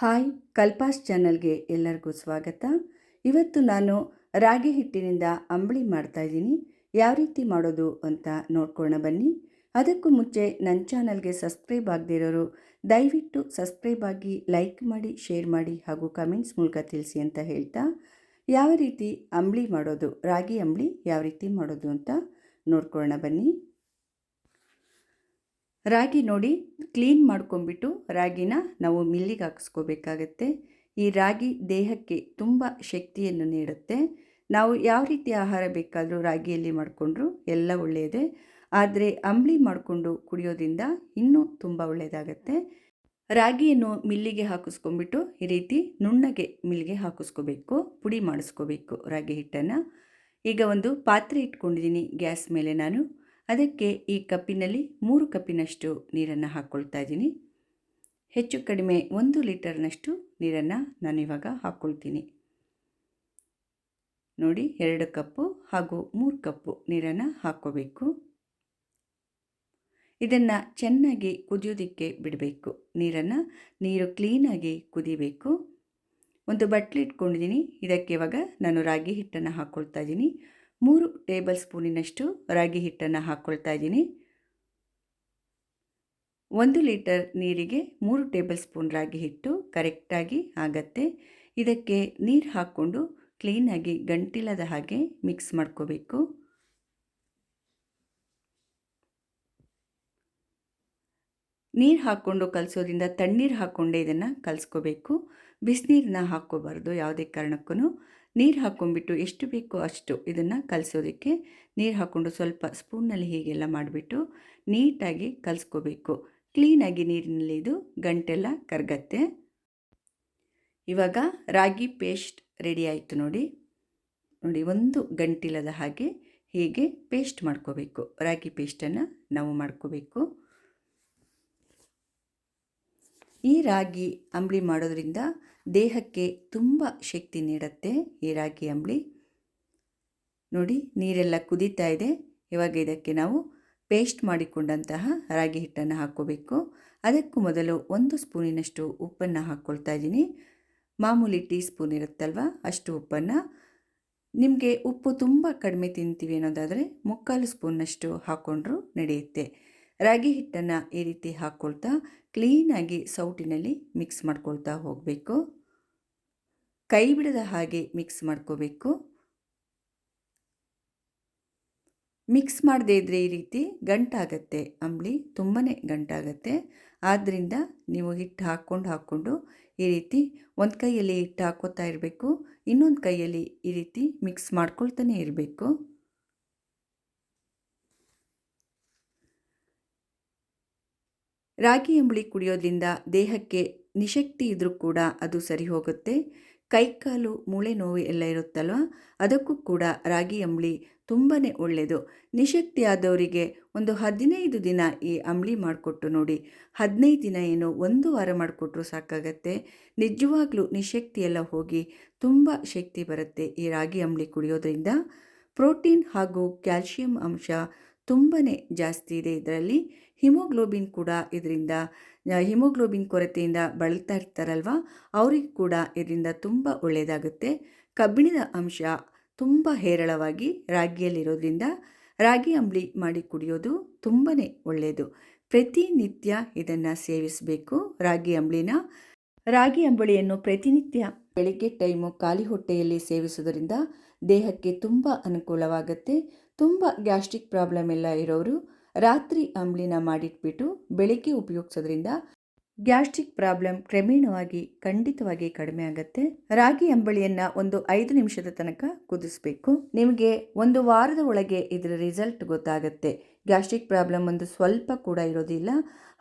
Hi ಕಲ್ಪಾಸ್ ಚಾನಲ್ಗೆ ಎಲ್ಲರಿಗೂ ಸ್ವಾಗತ. ಇವತ್ತು ನಾನು ರಾಗಿ ಹಿಟ್ಟಿನಿಂದ ಅಂಬಳಿ ಮಾಡ್ತಾ ಇದ್ದೀನಿ. ಯಾವ ರೀತಿ ಮಾಡೋದು ಅಂತ ನೋಡ್ಕೊಳ್ಳೋಣ ಬನ್ನಿ. ಅದಕ್ಕೂ ಮುಂಚೆ ನನ್ನ ಚಾನಲ್ಗೆ ಸಬ್ಸ್ಕ್ರೈಬ್ ಆಗದೇ ಇರೋರು, ದಯವಿಟ್ಟು ಸಬ್ಸ್ಕ್ರೈಬ್ ಆಗಿ ಲೈಕ್ ಮಾಡಿ, ಶೇರ್ ಮಾಡಿ ಹಾಗೂ ಕಮೆಂಟ್ಸ್ ಮೂಲಕ ತಿಳಿಸಿ ಅಂತ ಹೇಳ್ತಾ, ಯಾವ ರೀತಿ ಅಂಬಳಿ ಮಾಡೋದು, ರಾಗಿ ಅಂಬಳಿ ಯಾವ ರೀತಿ ಮಾಡೋದು ಅಂತ ನೋಡ್ಕೊಳ್ಳೋಣ ಬನ್ನಿ. ರಾಗಿ ನೋಡಿ ಕ್ಲೀನ್ ಮಾಡ್ಕೊಂಬಿಟ್ಟು ರಾಗಿನ ನಾವು ಮಿಲ್ಲಿಗೆ ಹಾಕಿಸ್ಕೋಬೇಕಾಗತ್ತೆ. ಈ ರಾಗಿ ದೇಹಕ್ಕೆ ತುಂಬ ಶಕ್ತಿಯನ್ನು ನೀಡುತ್ತೆ. ನಾವು ಯಾವ ರೀತಿ ಆಹಾರ ಬೇಕಾದರೂ ರಾಗಿಯಲ್ಲಿ ಮಾಡಿಕೊಂಡ್ರು ಎಲ್ಲ ಒಳ್ಳೆಯದೇ. ಆದರೆ ಅಂಬಳಿ ಮಾಡಿಕೊಂಡು ಕುಡಿಯೋದ್ರಿಂದ ಇನ್ನೂ ತುಂಬ ಒಳ್ಳೆಯದಾಗತ್ತೆ. ರಾಗಿಯನ್ನು ಮಿಲ್ಲಿಗೆ ಹಾಕಿಸ್ಕೊಂಬಿಟ್ಟು ಈ ರೀತಿ ನುಣ್ಣಗೆ ಮಿಲ್ಗೆ ಹಾಕಿಸ್ಕೋಬೇಕು, ಪುಡಿ ಮಾಡಿಸ್ಕೋಬೇಕು ರಾಗಿ ಹಿಟ್ಟನ್ನು. ಈಗ ಒಂದು ಪಾತ್ರೆ ಇಟ್ಕೊಂಡಿದ್ದೀನಿ ಗ್ಯಾಸ್ ಮೇಲೆ ನಾನು. ಅದಕ್ಕೆ ಈ ಕಪ್ಪಿನಲ್ಲಿ ಮೂರು ಕಪ್ಪಿನಷ್ಟು ನೀರನ್ನು ಹಾಕ್ಕೊಳ್ತಾ ಇದ್ದೀನಿ. ಹೆಚ್ಚು ಕಡಿಮೆ ಒಂದು ಲೀಟರ್ನಷ್ಟು ನೀರನ್ನು ನಾನು ಇವಾಗ ಹಾಕ್ಕೊಳ್ತೀನಿ ನೋಡಿ, ಎರಡು ಕಪ್ಪು ಹಾಗೂ ಮೂರು ಕಪ್ಪು ನೀರನ್ನು ಹಾಕ್ಕೋಬೇಕು ಇದನ್ನು ಚೆನ್ನಾಗಿ ಕುದಿಯೋದಕ್ಕೆ ಬಿಡಬೇಕು. ನೀರನ್ನು ನೀರು ಕ್ಲೀನಾಗಿ ಕುದಿಬೇಕು. ಒಂದು ಬಟ್ಲು ಇಟ್ಕೊಂಡಿದ್ದೀನಿ. ಇದಕ್ಕೆ ಇವಾಗ ನಾನು ರಾಗಿ ಹಿಟ್ಟನ್ನು ಹಾಕ್ಕೊಳ್ತಾ ಇದ್ದೀನಿ. ಮೂರು ಟೇಬಲ್ ಸ್ಪೂನಿನಷ್ಟು ರಾಗಿ ಹಿಟ್ಟನ್ನು ಹಾಕ್ಕೊಳ್ತಾ ಇದ್ದೀನಿ. ಒಂದು ಲೀಟರ್ ನೀರಿಗೆ ಮೂರು ಟೇಬಲ್ ಸ್ಪೂನ್ ರಾಗಿ ಹಿಟ್ಟು ಕರೆಕ್ಟಾಗಿ ಆಗತ್ತೆ. ಇದಕ್ಕೆ ನೀರು ಹಾಕ್ಕೊಂಡು ಕ್ಲೀನಾಗಿ ಗಂಟಿಲ್ಲದ ಹಾಗೆ ಮಿಕ್ಸ್ ಮಾಡ್ಕೋಬೇಕು. ನೀರು ಹಾಕ್ಕೊಂಡು ಕಲಸೋದ್ರಿಂದ ತಣ್ಣೀರು ಹಾಕ್ಕೊಂಡೇ ಇದನ್ನು ಕಲಿಸ್ಕೋಬೇಕು. ಬಿಸಿನೀರನ್ನ ಹಾಕ್ಕೋಬಾರ್ದು ಯಾವುದೇ ಕಾರಣಕ್ಕೂ ನೀರು ಹಾಕ್ಕೊಂಡ್ಬಿಟ್ಟು ಎಷ್ಟು ಬೇಕೋ ಅಷ್ಟು ಇದನ್ನು ಕಲಿಸೋದಕ್ಕೆ ನೀರು ಹಾಕ್ಕೊಂಡು ಸ್ವಲ್ಪ ಸ್ಪೂನಲ್ಲಿ ಹೀಗೆಲ್ಲ ಮಾಡಿಬಿಟ್ಟು ನೀಟಾಗಿ ಕಲಸ್ಕೋಬೇಕು. ಕ್ಲೀನಾಗಿ ನೀರಿನಲ್ಲಿ ಇದು ಗಂಟೆಲ್ಲ ಕರಗತ್ತೆ. ಇವಾಗ ರಾಗಿ ಪೇಸ್ಟ್ ರೆಡಿ ಆಯಿತು ನೋಡಿ. ನೋಡಿ ಒಂದು ಗಂಟಿಲ್ಲದ ಹಾಗೆ ಹೀಗೆ ಪೇಸ್ಟ್ ಮಾಡ್ಕೋಬೇಕು. ರಾಗಿ ಪೇಸ್ಟನ್ನು ನಾವು ಮಾಡ್ಕೋಬೇಕು. ಈ ರಾಗಿ ಅಂಬಳಿ ಮಾಡೋದ್ರಿಂದ ದೇಹಕ್ಕೆ ತುಂಬ ಶಕ್ತಿ ನೀಡುತ್ತೆ ಈ ರಾಗಿ ಅಂಬಳಿ. ನೋಡಿ, ನೀರೆಲ್ಲ ಕುದೀತಾ ಇದೆ. ಇವಾಗ ಇದಕ್ಕೆ ನಾವು ಪೇಸ್ಟ್ ಮಾಡಿಕೊಂಡಂತಹ ರಾಗಿ ಹಿಟ್ಟನ್ನು ಹಾಕ್ಕೋಬೇಕು. ಅದಕ್ಕೂ ಮೊದಲು ಒಂದು ಸ್ಪೂನಿನಷ್ಟು ಉಪ್ಪನ್ನು ಹಾಕ್ಕೊಳ್ತಾ ಇದ್ದೀನಿ. ಮಾಮೂಲಿ ಟೀ ಸ್ಪೂನ್ ಇರುತ್ತಲ್ವ, ಅಷ್ಟು ಉಪ್ಪನ್ನು. ನಿಮಗೆ ಉಪ್ಪು ತುಂಬ ಕಡಿಮೆ ತಿಂತೀವಿ ಅನ್ನೋದಾದರೆ ಮುಕ್ಕಾಲು ಸ್ಪೂನ್ನಷ್ಟು ಹಾಕ್ಕೊಂಡ್ರೂ ನಡೆಯುತ್ತೆ. ರಾಗಿ ಹಿಟ್ಟನ್ನು ಈ ರೀತಿ ಹಾಕ್ಕೊಳ್ತಾ ಕ್ಲೀನಾಗಿ ಸೌಟಿನಲ್ಲಿ ಮಿಕ್ಸ್ ಮಾಡ್ಕೊಳ್ತಾ ಹೋಗಬೇಕು. ಕೈ ಬಿಡದ ಹಾಗೆ ಮಿಕ್ಸ್ ಮಾಡ್ಕೋಬೇಕು. ಮಿಕ್ಸ್ ಮಾಡದೇ ಇದ್ದರೆ ಈ ರೀತಿ ಗಂಟಾಗತ್ತೆ ಅಂಬಳಿ ತುಂಬಾ ಗಂಟಾಗತ್ತೆ. ಆದ್ದರಿಂದ ನೀವು ಹಿಟ್ಟು ಹಾಕ್ಕೊಂಡು ಹಾಕ್ಕೊಂಡು ಈ ರೀತಿ ಒಂದು ಕೈಯಲ್ಲಿ ಹಿಟ್ಟು ಹಾಕೋತಾ ಇರಬೇಕು, ಇನ್ನೊಂದು ಕೈಯಲ್ಲಿ ಈ ರೀತಿ ಮಿಕ್ಸ್ ಮಾಡ್ಕೊಳ್ತಾನೆ ಇರಬೇಕು. ರಾಗಿ ಅಂಬಳಿ ಕುಡಿಯೋದ್ರಿಂದ ದೇಹಕ್ಕೆ ನಿಶಕ್ತಿ ಇದ್ದರೂ ಕೂಡ ಅದು ಸರಿ ಹೋಗುತ್ತೆ. ಕೈಕಾಲು ಮೂಳೆ ನೋವು ಎಲ್ಲ ಇರುತ್ತಲ್ವ? ಅದಕ್ಕೂ ಕೂಡ ರಾಗಿ ಅಂಬಳಿ ತುಂಬಾ ಒಳ್ಳೆಯದು ನಿಶಕ್ತಿ ಆದವರಿಗೆ ಒಂದು ಹದಿನೈದು ದಿನ ಈ ಅಂಬಳಿ ಮಾಡಿಕೊಟ್ಟು ನೋಡಿ. ಹದಿನೈದು ದಿನ ಏನು ಒಂದು ವಾರ ಮಾಡಿಕೊಟ್ರು ಸಾಕಾಗತ್ತೆ. ನಿಜವಾಗ್ಲೂ ನಿಶಕ್ತಿ ಎಲ್ಲ ಹೋಗಿ ತುಂಬ ಶಕ್ತಿ ಬರುತ್ತೆ ಈ ರಾಗಿ ಅಂಬಳಿ ಕುಡಿಯೋದ್ರಿಂದ. ಪ್ರೋಟೀನ್ ಹಾಗೂ ಕ್ಯಾಲ್ಶಿಯಂ ಅಂಶ ತುಂಬಾ ಜಾಸ್ತಿ ಇದೆ ಇದರಲ್ಲಿ. ಹಿಮೋಗ್ಲೋಬಿನ್ ಕೂಡ ಇದರಿಂದ ಹಿಮೋಗ್ಲೋಬಿನ್ ಕೊರತೆಯಿಂದ ಬಳಲ್ತಾ ಇರ್ತಾರಲ್ವ, ಅವ್ರಿಗೆ ಕೂಡ ಇದರಿಂದ ತುಂಬ ಒಳ್ಳೆಯದಾಗುತ್ತೆ ಕಬ್ಬಿಣದ ಅಂಶ ತುಂಬ ಹೇರಳವಾಗಿ ರಾಗಿಯಲ್ಲಿರೋದ್ರಿಂದ ರಾಗಿ ಅಂಬಳಿ ಮಾಡಿ ಕುಡಿಯೋದು ತುಂಬಾ ಒಳ್ಳೆಯದು ಪ್ರತಿನಿತ್ಯ ಇದನ್ನು ಸೇವಿಸಬೇಕು ರಾಗಿ ಅಂಬಳಿನ ರಾಗಿ ಅಂಬಳಿಯನ್ನು ಪ್ರತಿನಿತ್ಯ ಬೆಳಿಗ್ಗೆ ಟೈಮು ಖಾಲಿ ಹೊಟ್ಟೆಯಲ್ಲಿ ಸೇವಿಸುವುದರಿಂದ ದೇಹಕ್ಕೆ ತುಂಬ ಅನುಕೂಲವಾಗುತ್ತೆ. ತುಂಬ ಗ್ಯಾಸ್ಟ್ರಿಕ್ ಪ್ರಾಬ್ಲಮ್ ಎಲ್ಲ ಇರೋರು ರಾತ್ರಿ ಅಂಬ್ಲಿನ ಮಾಡಿಟ್ಬಿಟ್ಟು ಬೆಳಿಗ್ಗೆ ಉಪಯೋಗಿಸೋದ್ರಿಂದ ಗ್ಯಾಸ್ಟ್ರಿಕ್ ಪ್ರಾಬ್ಲಮ್ ಕ್ರಮೇಣವಾಗಿ ಖಂಡಿತವಾಗಿ ಕಡಿಮೆ ಆಗುತ್ತೆ. ರಾಗಿ ಅಂಬಳಿಯನ್ನು ಒಂದು ಐದು ನಿಮಿಷದ ತನಕ ಕುದಿಸ್ಬೇಕು. ನಿಮಗೆ ಒಂದು ವಾರದ ಒಳಗೆ ಇದರ ರಿಸಲ್ಟ್ ಗೊತ್ತಾಗುತ್ತೆ. ಗ್ಯಾಸ್ಟ್ರಿಕ್ ಪ್ರಾಬ್ಲಮ್ ಒಂದು ಸ್ವಲ್ಪ ಕೂಡ ಇರೋದಿಲ್ಲ.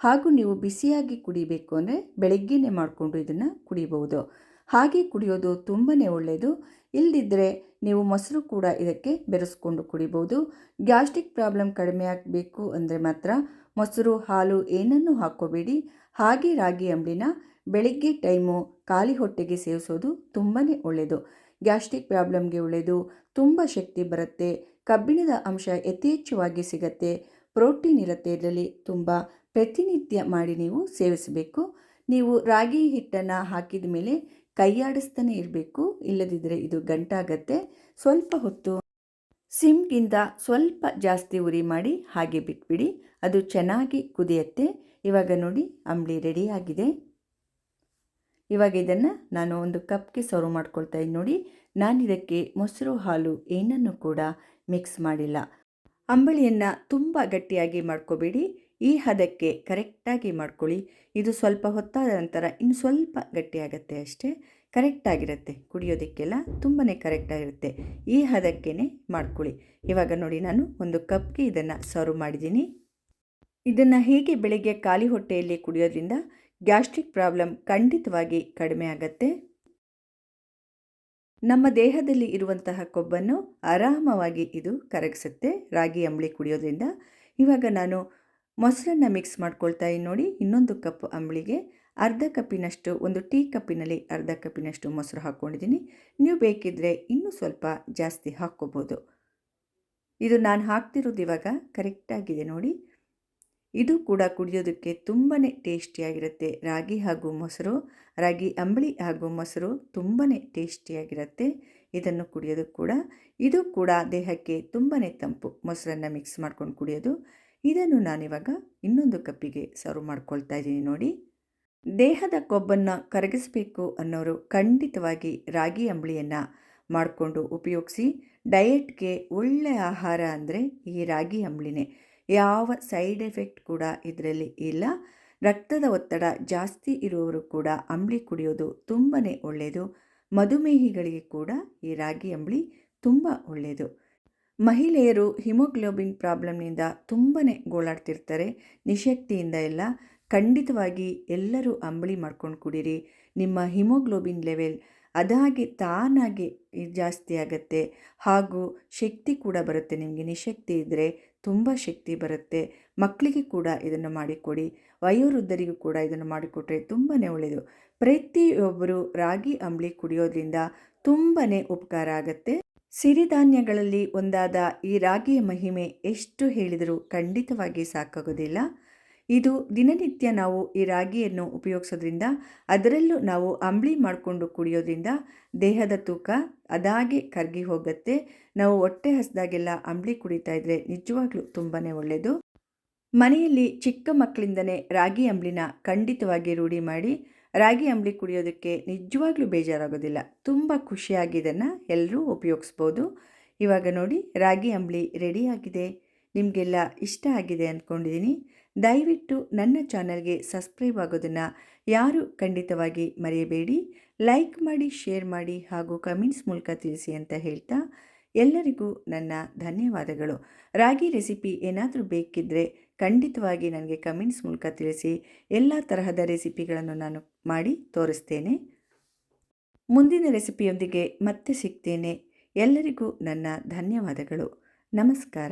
ಹಾಗೂ ನೀವು ಬಿಸಿಯಾಗಿ ಕುಡಿಬೇಕು ಅಂದರೆ ಬೆಳಗ್ಗೆನೇ ಮಾಡಿಕೊಂಡು ಇದನ್ನು ಕುಡಿಬಹುದು. ಹಾಗೆ ಕುಡಿಯೋದು ತುಂಬಾ ಒಳ್ಳೆಯದು ಇಲ್ಲದಿದ್ದರೆ ನೀವು ಮೊಸರು ಕೂಡ ಇದಕ್ಕೆ ಬೆರೆಸ್ಕೊಂಡು ಕುಡಿಬೋದು. ಗ್ಯಾಸ್ಟ್ರಿಕ್ ಪ್ರಾಬ್ಲಮ್ ಕಡಿಮೆ ಆಗಬೇಕು ಅಂದರೆ ಮಾತ್ರ ಮೊಸರು, ಹಾಲು ಏನನ್ನೂ ಹಾಕ್ಕೋಬೇಡಿ. ಹಾಗೆ ರಾಗಿ ಅಂಬಲಿನ ಬೆಳಿಗ್ಗೆ ಟೈಮು ಖಾಲಿ ಹೊಟ್ಟೆಗೆ ಸೇವಿಸೋದು ತುಂಬಾ ಒಳ್ಳೆಯದು ಗ್ಯಾಸ್ಟ್ರಿಕ್ ಪ್ರಾಬ್ಲಮ್ಗೆ ಒಳ್ಳೆಯದು ತುಂಬ ಶಕ್ತಿ ಬರುತ್ತೆ. ಕಬ್ಬಿಣದ ಅಂಶ ಯಥೇಚ್ಛವಾಗಿ ಸಿಗತ್ತೆ. ಪ್ರೋಟೀನ್ ಇರುತ್ತೆ ಇದರಲ್ಲಿ. ತುಂಬ ಪ್ರತಿನಿತ್ಯ ಮಾಡಿ ನೀವು ಸೇವಿಸಬೇಕು. ನೀವು ರಾಗಿ ಹಿಟ್ಟನ್ನು ಹಾಕಿದ ಮೇಲೆ ಕೈಯಾಡಿಸ್ತಾನೆ ಇರಬೇಕು. ಇಲ್ಲದಿದ್ದರೆ ಇದು ಗಂಟಾಗತ್ತೆ. ಸ್ವಲ್ಪ ಹೊತ್ತು ಸಿಮ್ಗಿಂತ ಸ್ವಲ್ಪ ಜಾಸ್ತಿ ಉರಿ ಮಾಡಿ ಹಾಗೆ ಬಿಟ್ಬಿಡಿ. ಅದು ಚೆನ್ನಾಗಿ ಕುದಿಯತ್ತೆ. ಇವಾಗ ನೋಡಿ ಅಂಬಳಿ ರೆಡಿಯಾಗಿದೆ ಇವಾಗ ಇದನ್ನು ನಾನು ಒಂದು ಕಪ್ಗೆ ಸರ್ವ್ ಮಾಡ್ಕೊಳ್ತಾ ಇದ್ದೀನಿ ನೋಡಿ. ನಾನು ಇದಕ್ಕೆ ಮೊಸರು ಹಾಲು ಏನನ್ನು ಕೂಡ ಮಿಕ್ಸ್ ಮಾಡಿಲ್ಲ. ಅಂಬಳಿಯನ್ನು ತುಂಬ ಗಟ್ಟಿಯಾಗಿ ಮಾಡ್ಕೋಬೇಡಿ. ಈ ಹದಕ್ಕೆ ಕರೆಕ್ಟಾಗಿ ಮಾಡ್ಕೊಳ್ಳಿ. ಇದು ಸ್ವಲ್ಪ ಹೊತ್ತಾದ ನಂತರ ಇನ್ನು ಸ್ವಲ್ಪ ಗಟ್ಟಿಯಾಗತ್ತೆ ಅಷ್ಟೇ. ಕರೆಕ್ಟಾಗಿರುತ್ತೆ. ಕುಡಿಯೋದಕ್ಕೆಲ್ಲ ತುಂಬಾ ಕರೆಕ್ಟಾಗಿರುತ್ತೆ. ಈ ಹದಕ್ಕೇ ಮಾಡ್ಕೊಳ್ಳಿ. ಇವಾಗ ನೋಡಿ ನಾನು ಒಂದು ಕಪ್ಗೆ ಇದನ್ನು ಸರ್ವ್ ಮಾಡಿದ್ದೀನಿ. ಇದನ್ನು ಹೀಗೆ ಬೆಳಿಗ್ಗೆ ಖಾಲಿ ಹೊಟ್ಟೆಯಲ್ಲಿ ಕುಡಿಯೋದ್ರಿಂದ ಗ್ಯಾಸ್ಟ್ರಿಕ್ ಪ್ರಾಬ್ಲಮ್ ಖಂಡಿತವಾಗಿ ಕಡಿಮೆ ಆಗತ್ತೆ. ನಮ್ಮ ದೇಹದಲ್ಲಿ ಇರುವಂತಹ ಕೊಬ್ಬನ್ನು ಆರಾಮವಾಗಿ ಇದು ಕರಗಿಸುತ್ತೆ. ರಾಗಿ, ಅಂಬಳಿ ಕುಡಿಯೋದ್ರಿಂದ. ಇವಾಗ ನಾನು ಮೊಸರನ್ನು ಮಿಕ್ಸ್ ಮಾಡ್ಕೊಳ್ತಾ ನೋಡಿ. ಇನ್ನೊಂದು ಕಪ್ ಅಂಬಳಿಗೆ ಅರ್ಧ ಕಪ್ಪಿನಷ್ಟು, ಒಂದು ಟೀ ಕಪ್ಪಿನಲ್ಲಿ ಅರ್ಧ ಕಪ್ಪಿನಷ್ಟು ಮೊಸರು ಹಾಕ್ಕೊಂಡಿದ್ದೀನಿ. ನೀವು ಬೇಕಿದ್ದರೆ ಇನ್ನೂ ಸ್ವಲ್ಪ ಜಾಸ್ತಿ ಹಾಕ್ಕೋಬೋದು. ಇದು ನಾನು ಹಾಕ್ತಿರೋದು ಇವಾಗ ಕರೆಕ್ಟಾಗಿದೆ ನೋಡಿ. ಇದು ಕೂಡ ಕುಡಿಯೋದಕ್ಕೆ ತುಂಬಾ ಟೇಸ್ಟಿಯಾಗಿರುತ್ತೆ. ರಾಗಿ ಹಾಗೂ ಮೊಸರು, ರಾಗಿ ಅಂಬಳಿ ಹಾಗೂ ಮೊಸರು ತುಂಬಾ ಟೇಸ್ಟಿಯಾಗಿರುತ್ತೆ. ಇದನ್ನು ಕುಡಿಯೋದು ಕೂಡ. ಇದು ಕೂಡ ದೇಹಕ್ಕೆ ತುಂಬಾ ತಂಪು. ಮೊಸರನ್ನು ಮಿಕ್ಸ್ ಮಾಡ್ಕೊಂಡು ಕುಡಿಯೋದು. ಇದನ್ನು ನಾನಿವಾಗ ಇನ್ನೊಂದು ಕಪ್ಪಿಗೆ ಸರ್ವ್ ಮಾಡ್ಕೊಳ್ತಾ ಇದ್ದೀನಿ ನೋಡಿ. ದೇಹದ ಕೊಬ್ಬನ್ನು ಕರಗಿಸಬೇಕು ಅನ್ನೋರು ಖಂಡಿತವಾಗಿ ರಾಗಿ ಅಂಬಳಿಯನ್ನು ಮಾಡಿಕೊಂಡು ಉಪಯೋಗಿಸಿ ಡಯೆಟ್ಗೆ ಒಳ್ಳೆಯ ಆಹಾರ ಅಂದರೆ ಈ ರಾಗಿ ಅಂಬಳಿನೇ ಯಾವ ಸೈಡ್ ಎಫೆಕ್ಟ್ ಕೂಡ ಇದರಲ್ಲಿ ಇಲ್ಲ. ರಕ್ತದ ಒತ್ತಡ ಜಾಸ್ತಿ ಇರುವವರು ಕೂಡ ಅಂಬಳಿ ಕುಡಿಯೋದು ತುಂಬಾ ಒಳ್ಳೆಯದು ಮಧುಮೇಹಿಗಳಿಗೆ ಕೂಡ ಈ ರಾಗಿ ಅಂಬಳಿ ತುಂಬ ಒಳ್ಳೆಯದು ಮಹಿಳೆಯರು ಹಿಮೋಗ್ಲೋಬಿನ್ ಪ್ರಾಬ್ಲಮ್ನಿಂದ ತುಂಬಾ ಗೋಳಾಡ್ತಿರ್ತಾರೆ. ನಿಶಕ್ತಿಯಿಂದ ಎಲ್ಲ ಖಂಡಿತವಾಗಿ ಎಲ್ಲರೂ ಅಂಬಳಿ ಮಾಡ್ಕೊಂಡು ಕುಡೀರಿ. ನಿಮ್ಮ ಹಿಮೋಗ್ಲೋಬಿನ್ ಲೆವೆಲ್ ಅದಾಗಿ ತಾನಾಗಿ ಜಾಸ್ತಿ ಆಗುತ್ತೆ. ಹಾಗೂ ಶಕ್ತಿ ಕೂಡ ಬರುತ್ತೆ. ನಿಮಗೆ ನಿಶಕ್ತಿ ಇದ್ದರೆ ತುಂಬ ಶಕ್ತಿ ಬರುತ್ತೆ. ಮಕ್ಕಳಿಗೆ ಕೂಡ ಇದನ್ನು ಮಾಡಿಕೊಡಿ. ವಯೋವೃದ್ಧರಿಗೂ ಕೂಡ ಇದನ್ನು ಮಾಡಿಕೊಟ್ರೆ ತುಂಬಾ ಒಳ್ಳೆಯದು ಪ್ರತಿಯೊಬ್ಬರು ರಾಗಿ ಅಂಬಳಿ ಕುಡಿಯೋದ್ರಿಂದ ತುಂಬಾ ಉಪಕಾರ ಆಗುತ್ತೆ. ಸಿರಿಧಾನ್ಯಗಳಲ್ಲಿ ಒಂದಾದ ಈ ರಾಗಿಯ ಮಹಿಮೆ ಎಷ್ಟು ಹೇಳಿದರೂ ಖಂಡಿತವಾಗಿ ಸಾಕಾಗೋದಿಲ್ಲ. ಇದು ದಿನನಿತ್ಯ ನಾವು ಈ ರಾಗಿಯನ್ನು ಉಪಯೋಗಿಸೋದ್ರಿಂದ, ಅದರಲ್ಲೂ ನಾವು ಅಂಬಳಿ ಮಾಡಿಕೊಂಡು ಕುಡಿಯೋದ್ರಿಂದ ದೇಹದ ತೂಕ ಅದಾಗೆ ಕರಗಿ ಹೋಗುತ್ತೆ. ನಾವು ಹೊಟ್ಟೆ ಹಸಿದಾಗೆಲ್ಲ ಅಂಬಳಿ ಕುಡಿತಾ ಇದ್ದರೆ ನಿಜವಾಗ್ಲೂ ತುಂಬಾ ಒಳ್ಳೆಯದು ಮನೆಯಲ್ಲಿ ಚಿಕ್ಕ ಮಕ್ಕಳಿಂದನೇ ರಾಗಿ ಅಂಬಳಿನ ಖಂಡಿತವಾಗಿ ರೂಢಿ ಮಾಡಿ ರಾಗಿ ಅಂಬ್ಲಿ ಕುಡಿಯೋದಕ್ಕೆ ನಿಜವಾಗ್ಲೂ ಬೇಜಾರಾಗೋದಿಲ್ಲ. ತುಂಬ ಖುಷಿಯಾಗಿ ಇದನ್ನು ಎಲ್ಲರೂ ಉಪಯೋಗಿಸ್ಬೋದು. ಇವಾಗ ನೋಡಿ, ರಾಗಿ ಅಂಬಳಿ ರೆಡಿಯಾಗಿದೆ ನಿಮಗೆಲ್ಲ ಇಷ್ಟ ಆಗಿದೆ ಅಂದ್ಕೊಂಡಿದ್ದೀನಿ ದಯವಿಟ್ಟು ನನ್ನ ಚಾನಲ್ಗೆ ಸಬ್ಸ್ಕ್ರೈಬ್ ಆಗೋದನ್ನು ಯಾರು ಖಂಡಿತವಾಗಿ ಮರೆಯಬೇಡಿ. ಲೈಕ್ ಮಾಡಿ, ಶೇರ್ ಮಾಡಿ ಹಾಗೂ ಕಮೆಂಟ್ಸ್ ಮೂಲಕ ತಿಳಿಸಿ ಅಂತ ಹೇಳ್ತಾ ಎಲ್ಲರಿಗೂ ನನ್ನ ಧನ್ಯವಾದಗಳು. ರಾಗಿ ರೆಸಿಪಿ ಏನಾದರೂ ಬೇಕಿದ್ದರೆ ಖಂಡಿತವಾಗಿ ನನಗೆ ಕಮೆಂಟ್ಸ್ ಮೂಲಕ ತಿಳಿಸಿ. ಎಲ್ಲ ತರಹದ ರೆಸಿಪಿಗಳನ್ನು ನಾನು ಮಾಡಿ ತೋರಿಸ್ತೇನೆ. ಮುಂದಿನ ರೆಸಿಪಿಯೊಂದಿಗೆ ಮತ್ತೆ ಸಿಗ್ತೇನೆ. ಎಲ್ಲರಿಗೂ ನನ್ನ ಧನ್ಯವಾದಗಳು. ನಮಸ್ಕಾರ.